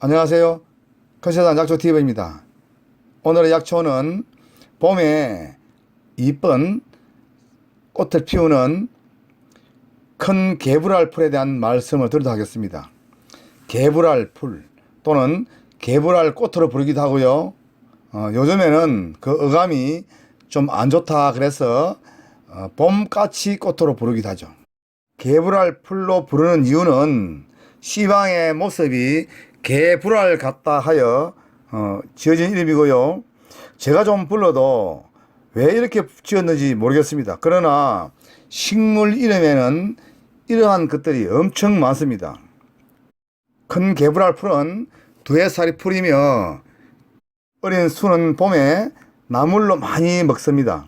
안녕하세요. 컨세단 약초TV입니다. 오늘의 약초는 봄에 이쁜 꽃을 피우는 큰 개불알 풀에 대한 말씀을 드리도록 하겠습니다. 개불알 풀 또는 개불알 꽃으로 부르기도 하고요. 어, 요즘에는 그 어감이 좀 안 좋다 그래서 어, 봄까치 꽃으로 부르기도 하죠. 개불알 풀로 부르는 이유는 시방의 모습이 개불알 같다 하여 어, 지어진 이름이고요. 제가 좀 불러도 왜 이렇게 지었는지 모르겠습니다. 그러나 식물 이름에는 이러한 것들이 엄청 많습니다. 큰 개불알 풀은 두해 살이 풀이며 어린 수는 봄에 나물로 많이 먹습니다.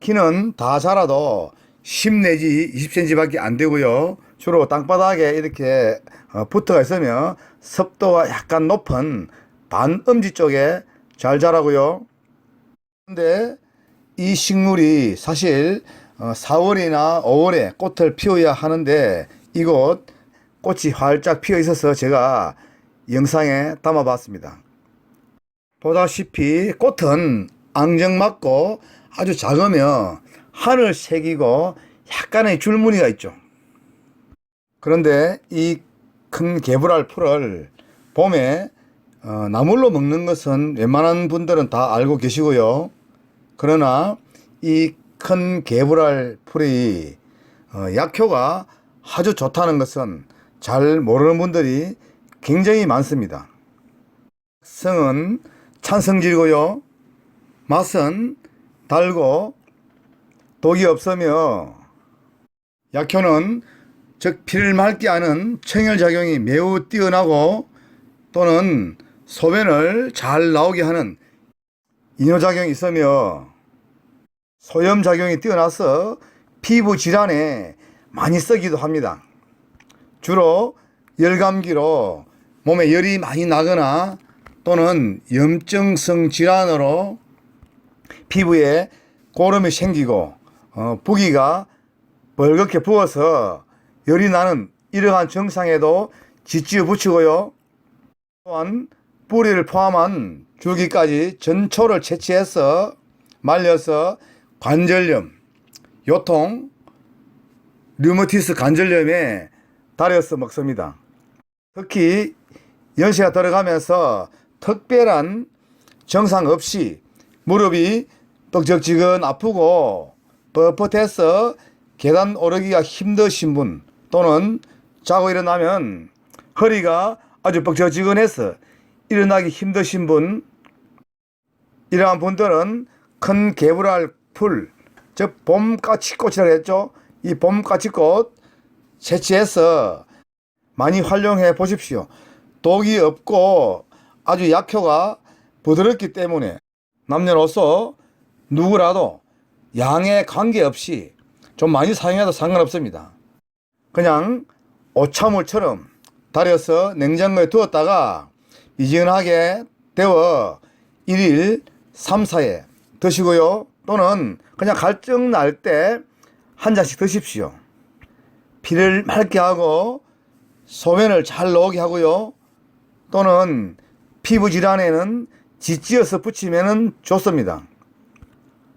키는 다 자라도 10 내지 20cm밖에 안 되고요. 주로 땅바닥에 이렇게 어, 붙어가 있으며 습도가 약간 높은 반음지 쪽에 잘 자라고요. 근데 이 식물이 사실 4월이나 5월에 꽃을 피워야 하는데 이곳 꽃이 활짝 피어 있어서 제가 영상에 담아 봤습니다. 보다시피 꽃은 앙정맞고 아주 작으며 하늘 색이고 약간의 줄무늬가 있죠. 그런데 이 큰 개불알 풀을 봄에 어, 나물로 먹는 것은 웬만한 분들은 다 알고 계시고요. 그러나 이 큰 개불알 풀이 어, 약효가 아주 좋다는 것은 잘 모르는 분들이 굉장히 많습니다. 성은 찬성질고요. 맛은 달고 독이 없으며 약효는 즉 피를 맑게 하는 청열작용이 매우 뛰어나고 또는 소변을 잘 나오게 하는 이뇨작용이 있으며 소염작용이 뛰어나서 피부 질환에 많이 쓰기도 합니다. 주로 열감기로 몸에 열이 많이 나거나 또는 염증성 질환으로 피부에 고름이 생기고 어, 부기가 벌겋게 부어서 열이 나는 이러한 증상에도 짓지어 붙이고요. 또한 뿌리를 포함한 줄기까지 전초를 채취해서 말려서 관절염, 요통, 류머티스 관절염에 달여서 먹습니다. 특히 연세가 들어가면서 특별한 정상 없이 무릎이 뻑적지근 아프고 뻣뻣해서 계단 오르기가 힘드신 분 또는 자고 일어나면 허리가 아주 뻑적지근해서 일어나기 힘드신 분 이러한 분들은 큰 개불알 풀, 즉 봄까치꽃이라고 했죠. 이 봄까치꽃 채취해서 많이 활용해 보십시오. 독이 없고 아주 약효가 부드럽기 때문에 남녀노소 누구라도 양에 관계없이 좀 많이 사용해도 상관없습니다. 그냥 오차물처럼 달여서 냉장고에 두었다가 미지근하게 데워 1일 3, 4회 드시고요. 또는 그냥 갈증 날 때 한 잔씩 드십시오. 피를 맑게 하고 소변을 잘 나오게 하고요. 또는 피부 질환에는 지지어서 붙이면 좋습니다.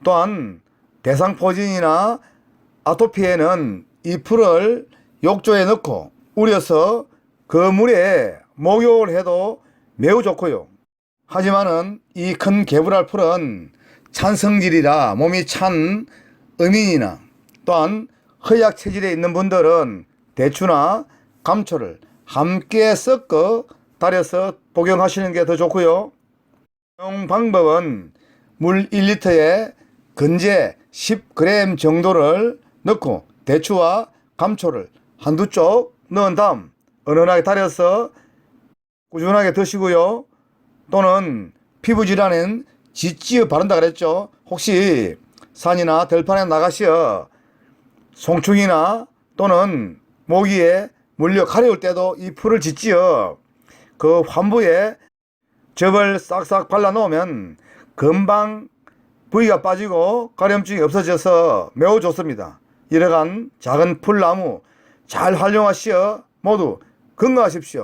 또한 대상포진이나 아토피에는 이 풀을 욕조에 넣고 우려서 그 물에 목욕을 해도 매우 좋고요. 하지만은 이 큰 개불알 풀은 찬 성질이라 몸이 찬 어민이나 또한 허약 체질에 있는 분들은 대추나 감초를 함께 섞어 달여서 복용하시는 게 더 좋고요. 사용 방법은 물 1리터에 건제 10g 정도를 넣고 대추와 감초를 한두 쪽 넣은 다음 은은하게 달여서 꾸준하게 드시고요. 또는 피부 질환엔 지찌어 바른다 그랬죠. 혹시 산이나 들판에 나가시어 송충이나 또는 모기에 물려 가려울 때도 이 풀을 짓지어 그 환부에 접을 싹싹 발라 놓으면 금방 부위가 빠지고 가려움증이 없어져서 매우 좋습니다. 이러한 작은 풀나무 잘 활용하시어 모두 건강하십시오.